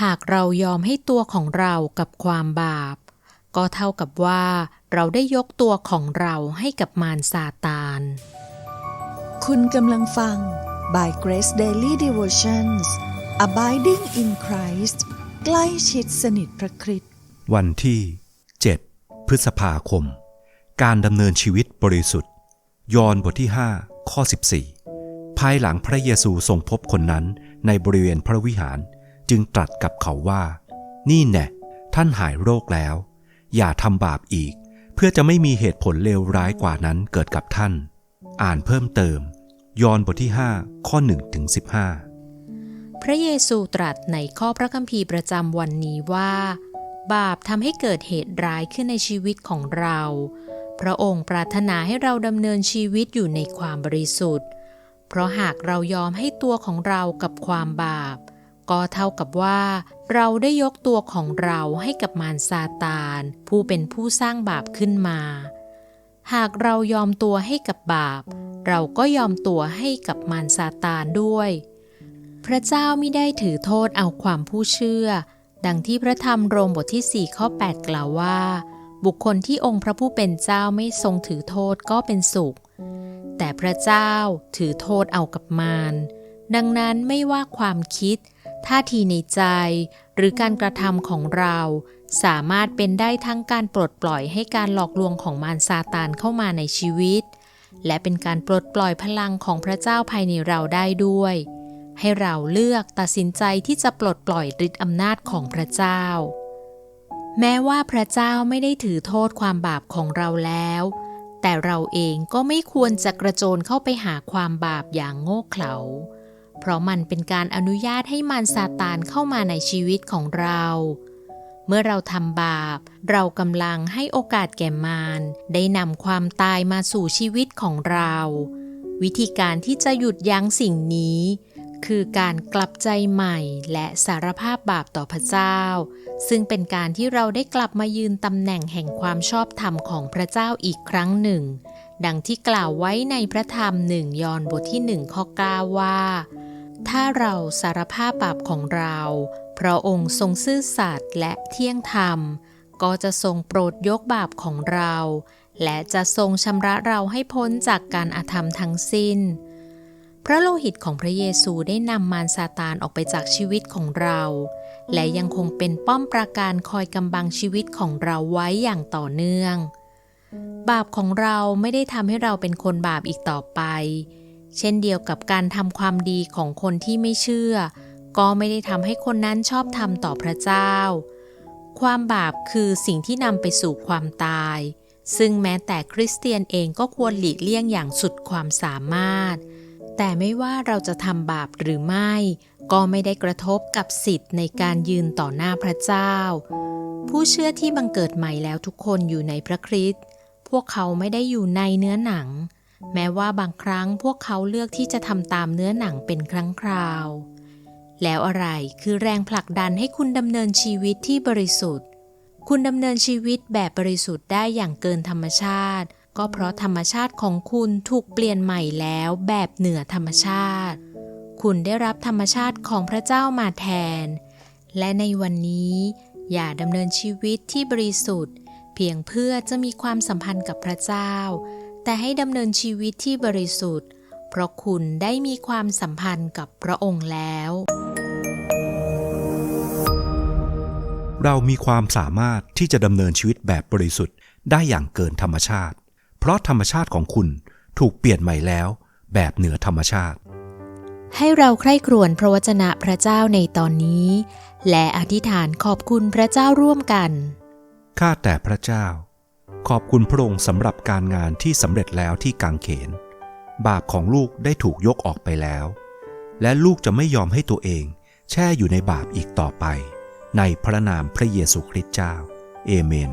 หากเรายอมให้ตัวของเรากับความบาป ก็เท่ากับว่าเราได้ยกตัวของเราให้กับมารซาตาน คุณกำลังฟัง by Grace Daily Devotions Abiding in Christ ใกล้ชิดสนิทพระคริสต์วันที่ 7 พฤษภาคม การดำเนินชีวิตบริสุทธิ์ ยอห์นบทที่ 5 ข้อ 14 ภายหลังพระเยซูทรงพบคนนั้นในบริเวณพระวิหาร จึงตรัสกับเขาว่า นี่แน่ท่านหายโรคแล้ว อย่าทำบาปอีก เพื่อจะไม่มีเหตุผลเลวร้ายกว่านั้นเกิดกับท่าน อ่านเพิ่มเติม ยอห์นบทที่ 5 ข้อ1ถึง15 พระเยซูตรัสในข้อพระคัมภีร์ประจำวันนี้ว่า บาปทำให้เกิดเหตุร้ายขึ้นในชีวิตของเรา พระองค์ปรารถนาให้เราดำเนินชีวิตอยู่ในความบริสุทธิ์ เพราะหากเรายอมให้ตัวของเรากับความบาป ก็เท่ากับว่า เราได้ยกตัวของเราให้กับมารซาตาน ผู้เป็นผู้สร้างบาปขึ้นมา หากเรายอมตัวให้กับบาป เราก็ยอมตัวให้กับมารซาตานด้วย พระเจ้าไม่ได้ถือโทษเอาความผู้เชื่อ ดังที่พระธรรมโรมบทที่4ข้อ8 กล่าวว่า บุคคลที่องค์พระผู้เป็นเจ้าไม่ทรงถือโทษก็เป็นสุข แต่พระเจ้าถือโทษเอากับมารดังนั้นไม่ว่าความคิด ท่าทีในใจ หรือการกระทำของเรา สามารถเป็นได้ทั้งการปลดปล่อยให้การหลอกลวงของมารซาตานเข้ามาในชีวิต และเป็นการปลดปล่อยพลังของพระเจ้าภายในเราได้ด้วย ให้เราเลือกตัดสินใจที่จะปลดปล่อยฤทธิอำนาจของพระเจ้า แม้ว่าพระเจ้าไม่ได้ถือโทษความบาปของเราแล้ว แต่เราเองก็ไม่ควรจะกระโจนเข้าไปหาความบาปอย่างโง่เขลา เพราะมันเป็นการอนุญาตให้มารซาตานเข้ามาในชีวิตของเรา เมื่อเราทำบาป เรากำลังให้โอกาสแก่มารได้นำความตายมาสู่ชีวิตของเรา วิธีการที่จะหยุดยั้งสิ่งนี้ คือการกลับใจใหม่และสารภาพบาปต่อพระเจ้า ซึ่งเป็นการที่เราได้กลับมายืนตำแหน่งแห่งความชอบธรรมของพระเจ้าอีกครั้งหนึ่งดังที่กล่าวไว้ในพระธรรมหนึ่งยอห์นบทที่หนึ่งข้อ9ว่า ถ้าเราสารภาพบาปของเรา พระองค์ทรงซื่อสัตย์และเที่ยงธรรม ก็จะทรงโปรดยกบาปของเรา และจะทรงชำระเราให้พ้นจากการอาธรรมทั้งสิ้น พระโลหิตของพระเยซูได้นำมารซาตานออกไปจากชีวิตของเรา และยังคงเป็นป้อมปราการคอยกำบังชีวิตของเราไว้อย่างต่อเนื่อง บาปของเราไม่ได้ทำให้เราเป็นคนบาปอีกต่อไป เช่นเดียวกับการทำความดีของคนที่ไม่เชื่อ ก็ไม่ได้ทำให้คนนั้นชอบทำต่อพระเจ้า ความบาปคือสิ่งที่นำไปสู่ความตาย ซึ่งแม้แต่คริสเตียนเองก็ควรหลีกเลี่ยงอย่างสุดความสามารถ แต่ไม่ว่าเราจะทำบาปหรือไม่ ก็ไม่ได้กระทบกับสิทธิ์ในการยืนต่อหน้าพระเจ้า ผู้เชื่อที่บังเกิดใหม่แล้วทุกคนอยู่ในพระคริสต์พวกเขาไม่ได้อยู่ในเนื้อหนัง แม้ว่าบางครั้งพวกเขาเลือกที่จะทำตามเนื้อหนังเป็นครั้งคราว แล้วอะไรคือแรงผลักดันให้คุณดำเนินชีวิตที่บริสุทธิ์ คุณดำเนินชีวิตแบบบริสุทธิ์ได้อย่างเกินธรรมชาติ ก็เพราะธรรมชาติของคุณถูกเปลี่ยนใหม่แล้วแบบเหนือธรรมชาติ คุณได้รับธรรมชาติของพระเจ้ามาแทน และในวันนี้ อย่าดำเนินชีวิตที่บริสุทธิ์ เพียงเพื่อจะมีความสัมพันธ์กับพระเจ้า แต่ให้ดำเนินชีวิตที่บริสุทธิ์ เพราะคุณได้มีความสัมพันธ์กับพระองค์แล้ว เรามีความสามารถที่จะดำเนินชีวิตแบบบริสุทธิ์ได้อย่างเกินธรรมชาติ เพราะธรรมชาติของคุณถูกเปลี่ยนใหม่แล้ว แบบเหนือธรรมชาติ ให้เราใคร่ครวญพระวจนะพระเจ้าในตอนนี้ และอธิษฐานขอบคุณพระเจ้าร่วมกัน ข้าแต่พระเจ้า ขอบคุณพระองค์สำหรับการงานที่สำเร็จแล้วที่กังเขน บาปของลูกได้ถูกยกออกไปแล้ว และลูกจะไม่ยอมให้ตัวเอง แช่อยู่ในบาปอีกต่อไป ในพระนามพระเยซูคริสต์เจ้า เอเมน